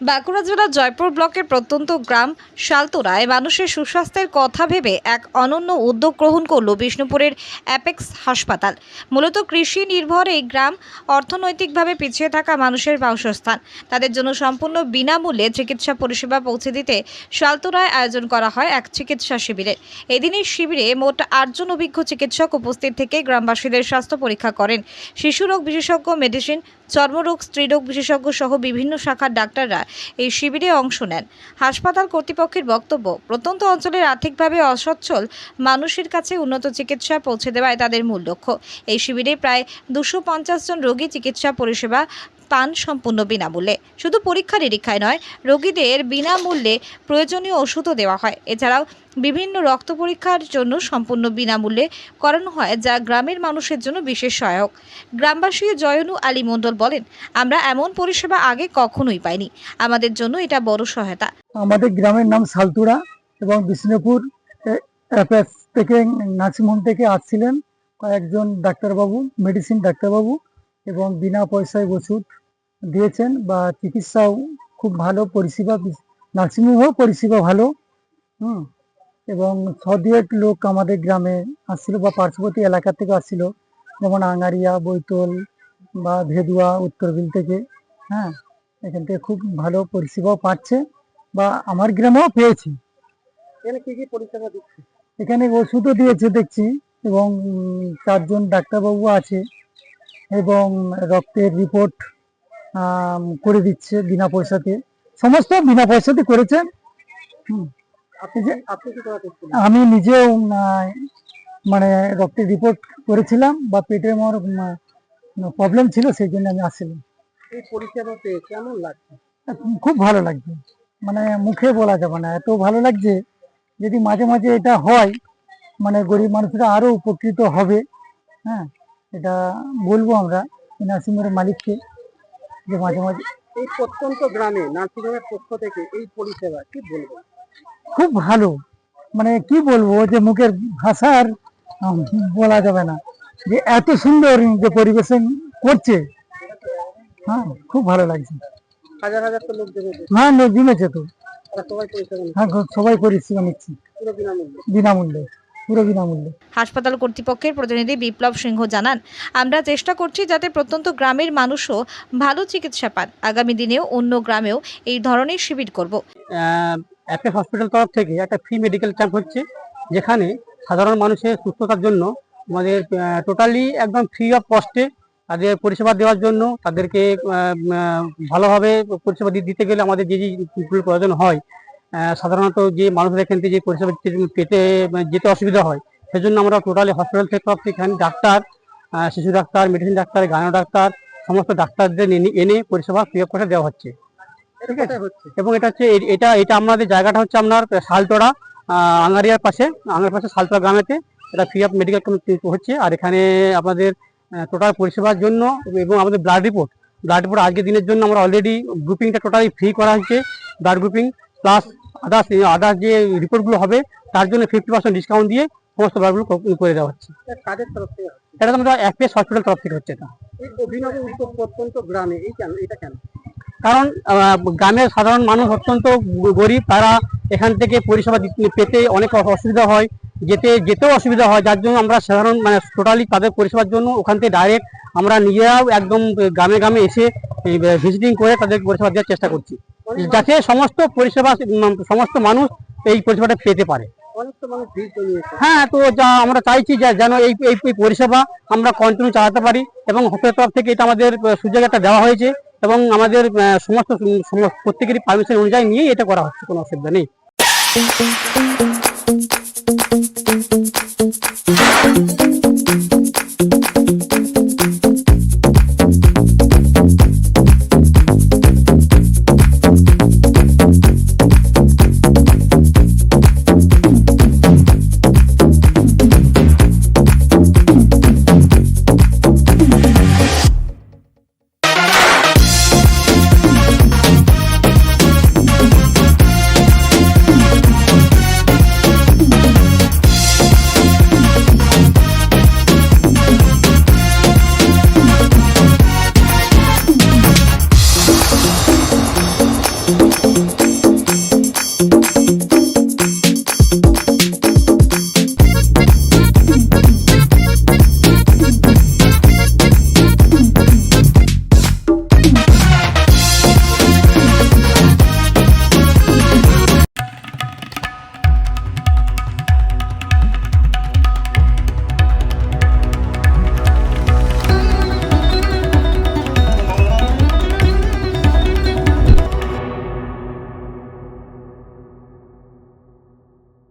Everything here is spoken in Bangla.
বাঁকুড়া জেলার জয়পুর ব্লকের প্রত্যন্ত গ্রাম শালতোরায় মানুষের সুস্বাস্থ্যের কথা ভেবে এক অনন্য উদ্যোগ গ্রহণ করল বিষ্ণুপুরের অ্যাপেক্স হাসপাতাল। মূলত কৃষি নির্ভর এই গ্রাম অর্থনৈতিকভাবে পিছিয়ে থাকা মানুষের বাসস্থান। তাদের জন্য সম্পূর্ণ বিনামূল্যে চিকিৎসা পরিষেবা পৌঁছে দিতে শালতোরায় আয়োজন করা হয় এক চিকিৎসা শিবিরের এদিনের শিবিরে মোট আটজন অভিজ্ঞ চিকিৎসক উপস্থিত থেকে গ্রামবাসীদের স্বাস্থ্য পরীক্ষা করেন। শিশুরোগ বিশেষজ্ঞ মেডিসিন চর্মরোগ, স্ত্রীরোগ বিশেষজ্ঞ সহ বিভিন্ন শাখার ডাক্তাররা এই শিবিরে অংশ নেন। হাসপাতাল কর্তৃপক্ষের বক্তব্য, প্রত্যন্ত অঞ্চলের আর্থিকভাবে অসচ্ছল মানুষের কাছে উন্নত চিকিৎসা পৌঁছে দেওয়ায় তাদের মূল লক্ষ্য। এই শিবিরে প্রায় দুশো জন রোগী চিকিৎসা পরিষেবা পান সম্পূর্ণ বিনামূল্যে। শুধু পরীক্ষা নিরীক্ষায় নয়, রোগীদের বিনামূল্যে প্রয়োজনীয় ওষুধও দেওয়া হয়। এছাড়াও বিভিন্ন রক্ত পরীক্ষার জন্য সম্পূর্ণ বিনামূল্যে করানো হয়, যা গ্রামের মানুষের জন্য বিশেষ সহায়ক। গ্রামবাসী জয়নু আলী মণ্ডল বলেন, আমরা এমন পরিষেবা আগে কখনোই পাইনি। আমাদের জন্য এটা বড় সহায়তা। আমাদের গ্রামের নাম সালতুরা এবং বিষ্ণুপুর থেকে নার্সিংহোম থেকে আসছিলেন কয়েকজন ডাক্তারবাবু, মেডিসিন ডাক্তারবাবু এবং বিনা পয়সায় ওষুধ দিয়েছেন বা চিকিৎসাও খুব ভালো পরিষেবা নার্সিংহোমও পরিষেবা ভালো হুম। এবং ছদিয়েক লোক আমাদের গ্রামে আসছিল বা পার্শ্ববর্তী এলাকা থেকে আসছিল যেমন আঙ্গারিয়া বৈতল বা ভেদুয়া উত্তরবিল থেকে হ্যাঁ। এখান থেকে খুব ভালো পরিষেবাও পাচ্ছে বা আমার গ্রামেও পেয়েছি। এখানে কি কি পরিষেবা দিচ্ছে? এখানে ওষুধও দিয়েছে দেখছি এবং চারজন ডাক্তারবাবু আছে এবং রক্তের রিপোর্ট করে দিচ্ছে বিনা পয়সাতে। সমস্ত বিনা পয়সাতে করেছেন হুম। আপনি যে আপনি কি আমি নিজেও মানে রক্তের রিপোর্ট করেছিলাম বা পেটে আমার প্রবলেম ছিল সেই জন্য আমি আসছিলাম এই পরিষেবা পেয়ে কেমন লাগছে? খুব ভালো লাগছে। মানে মুখে বলা যাবে না। এত ভালো লাগছে যদি মাঝে মাঝে এটা হয় মানে গরিব মানুষরা আরও উপকৃত হবে। হ্যাঁ এটা বলব আমরা। নার্সিংহোমের মালিককে। যে মাঝে মাঝে এই প্রত্যন্ত গ্রামে নার্সিংহোমের পক্ষ থেকে এই পরিষেবা কি বলব? খুব ভালো। মানে কি বলব যে মুখের ভাষার বলা যাবে না। যে এত সুন্দর যে পরিবেশন করছে। হ্যাঁ খুব ভালো লাগছে। হাজার হাজার তো লোক জমেছে। হ্যাঁ লোক জমেছে তো। সবাই পরিষেবা নিচ্ছে। হ্যাঁ সবাই পরিষেবা নিচ্ছে। বিনামূল্যে। বিনামূল্যে। পুরো বিনামূল্যে হাসপাতাল কর্তৃপক্ষের প্রতিনিধি বিপ্লব সিংহ জানান আমরা চেষ্টা করছি যাতে প্রত্যন্ত গ্রামের মানুষও ভালো চিকিৎসা পান আগামী দিনেও অন্য গ্রামেও এই ধরনের শিবির করব অ্যাপেক্স হসপিটাল তরফ থেকে একটা ফ্রি মেডিকেল ক্যাম্প হচ্ছে যেখানে সাধারণ মানুষের সুস্থতার জন্য আমাদের টোটালি একদম ফ্রি অফ কস্টে তাদের পরিষেবা দেওয়ার জন্য তাদেরকে ভালোভাবে পরিষেবা দিতে গেলে আমাদের যে যে প্রয়োজন হয় সাধারণত যে মানুষদের এখান থেকে যে পরিষেবা পেতে মানে যেতে অসুবিধা হয় সেজন্য আমরা টোটালি হসপিটাল থেকে এখানে ডাক্তার শিশু doctor medicine doctor gynae doctor সমস্ত ডাক্তারদের এনে- এনে পরিষেবা ফ্রি অফ কস্টে দেওয়া হচ্ছে। ঠিক আছে? এবং এটা হচ্ছে এটা এটা আমাদের জায়গাটা হচ্ছে আপনার শালতোড়া আহ, আঙ্গারিয়ার পাশে আঙ্গারিয়ার পাশে শালতোড়া গ্রামেতে। এটা ফ্রি অফ মেডিকেল হচ্ছে। আর এখানে আপনাদের টোটাল পরিষেবার জন্য এবং আমাদের ব্লাড রিপোর্ট ব্লাড রিপোর্ট আজকের দিনের জন্য আমরা অলরেডি গ্রুপিংটা টোটালি ফ্রি করা হচ্ছে blood grouping plus others others যে রিপোর্টগুলো হবে তার জন্য ফিফটি পার্সেন্ট ডিসকাউন্ট দিয়ে সমস্ত ব্লাডগুলো করে দেওয়া হচ্ছে। এটা তো আমরা এফপিএস হসপিটাল তরফ থেকে হচ্ছে এটা। এই অভিনব উদ্যোগ প্রত্যন্ত গ্রামে এই কেন এটা কেন? কারণ গ্রামের সাধারণ মানুষ অত্যন্ত গরিব তারা এখান থেকে পরিষেবা পেতে অনেক অসুবিধা হয় যেতে যেতেও অসুবিধা হয় যার জন্য আমরা সাধারণ মানে টোটালি তাদের পরিষেবার জন্য ওখান থেকে ডাইরেক্ট আমরা নিজেরাও একদম গ্রামে গ্রামে এসে ভিজিটিং করে তাদের পরিষেবা দেওয়ার চেষ্টা করছি। যাতে সমস্ত পরিষেবা সমস্ত মানুষ এই পরিষেবাটা পেতে পারে হ্যাঁ তো যা আমরা চাইছি যে যেন এই এই পরিষেবা আমরা কন্টিনিউ চালাতে পারি এবং হোটেল তরফ থেকে এটা আমাদের সুযোগ একটা দেওয়া হয়েছে এবং আমাদের সমস্ত প্রত্যেকেরই পারমিশন অনুযায়ী নিয়ে এটা করা হচ্ছে কোনো অসুবিধা নেই Thank you.